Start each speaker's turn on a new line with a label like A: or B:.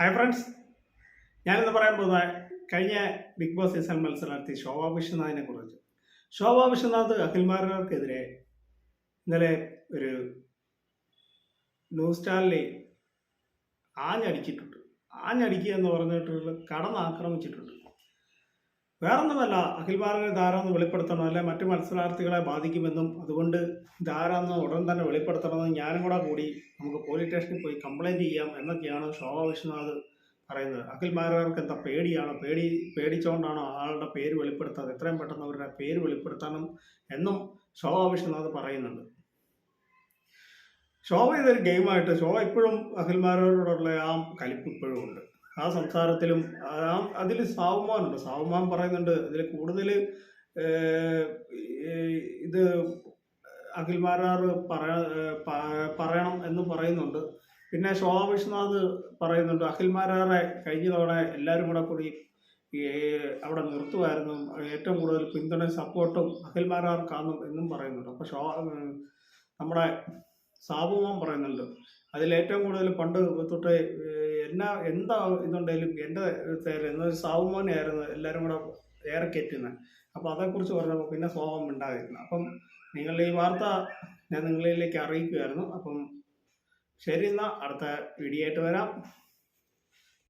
A: Hi friends ഞാനിന്ന് പറയാൻ പോകുന്ന കഴിഞ്ഞ ബിഗ് ബോസ് സീസൺ മത്സരാർത്ഥി ശോഭാ വിശ്വനാഥിനെ കുറിച്ച്. ശോഭാ വിശ്വനാഥ് അഖിൽമാർക്കെതിരെ ഇന്നലെ ഒരു ന്യൂസ് ചാനലിൽ ആഞ്ഞടിച്ചിട്ടുണ്ട്. ആഞ്ഞടിക്കുക എന്ന് പറഞ്ഞിട്ടുള്ള കടന്നാക്രമിച്ചിട്ടുണ്ട് വേറൊന്നുമല്ല അഖിൽമാരുടെ ധാരാന്ന് വെളിപ്പെടുത്തണം. അല്ലെ? മറ്റു മത്സരാർത്ഥികളെ ബാധിക്കുമെന്നും അതുകൊണ്ട് ധാരാന്ന് ഉടൻ തന്നെ വെളിപ്പെടുത്തണമെന്ന് ഞാനും കൂടെ കൂടി നമുക്ക് പോലീസ് സ്റ്റേഷനിൽ പോയി കംപ്ലൈന്റ് ചെയ്യാം എന്നൊക്കെയാണ് ശോഭാ വിശ്വനാഥ് പറയുന്നത്. അഖിൽ ഭാരതർക്ക് എന്താ പേടിയാണ്? പേടി പേടിച്ചുകൊണ്ടാണോ ആളുടെ പേര് വെളിപ്പെടുത്താതെ എത്രയും പെട്ടെന്ന് അവരുടെ പേര് വെളിപ്പെടുത്തണം എന്നും ശോഭാ വിശ്വനാഥ് പറയുന്നുണ്ട്. ശോഭ ഇതൊരു ഗെയിമായിട്ട് ശോഭ ഇപ്പോഴും അഖിൽ അഖിൽമാരോടുള്ള ആ കലിപ്പ് ഇപ്പോഴും ഉണ്ട്. ആ സംസാരത്തിലും ആ അതിൽ സാവുമാനുണ്ട് സാവുമാൻ പറയുന്നുണ്ട് അതിൽ കൂടുതൽ ഇത് അഖിൽമാരാർ പറയ പറയണം എന്ന് പറയുന്നുണ്ട്. പിന്നെ ശോഭ വിശ്വനാഥ് പറയുന്നുണ്ട് അഖിൽമാരാറെ കഴിഞ്ഞ തവണ എല്ലാവരും കൂടെ കൂടി അവിടെ നിർത്തുമായിരുന്നു. ഏറ്റവും കൂടുതൽ പിന്തുണ സപ്പോർട്ടും അഖിൽമാരാർക്കാന്നും എന്നും പറയുന്നുണ്ട്. അപ്പോൾ ഷോ നമ്മുടെ സാബുമാൻ പറയുന്നുണ്ട് അതിൽ ഏറ്റവും കൂടുതൽ പണ്ട് തൊട്ട് എന്നാ എന്താ ഇതുണ്ടെങ്കിലും എന്റെ എന്നൊരു സാവുമോനായിരുന്നു എല്ലാവരും കൂടെ ഏറെ കയറ്റുന്നത്. അപ്പോൾ അതേക്കുറിച്ച് പറഞ്ഞപ്പോൾ പിന്നെ സ്വഭാവം ഉണ്ടായിരുന്നു അപ്പം നിങ്ങളുടെ ഈ വാർത്ത ഞാൻ നിങ്ങളിലേക്ക് അറിയിക്കുമായിരുന്നു അപ്പം ശരി എന്നാൽ അടുത്ത വീഡിയോ ആയിട്ട് വരാം.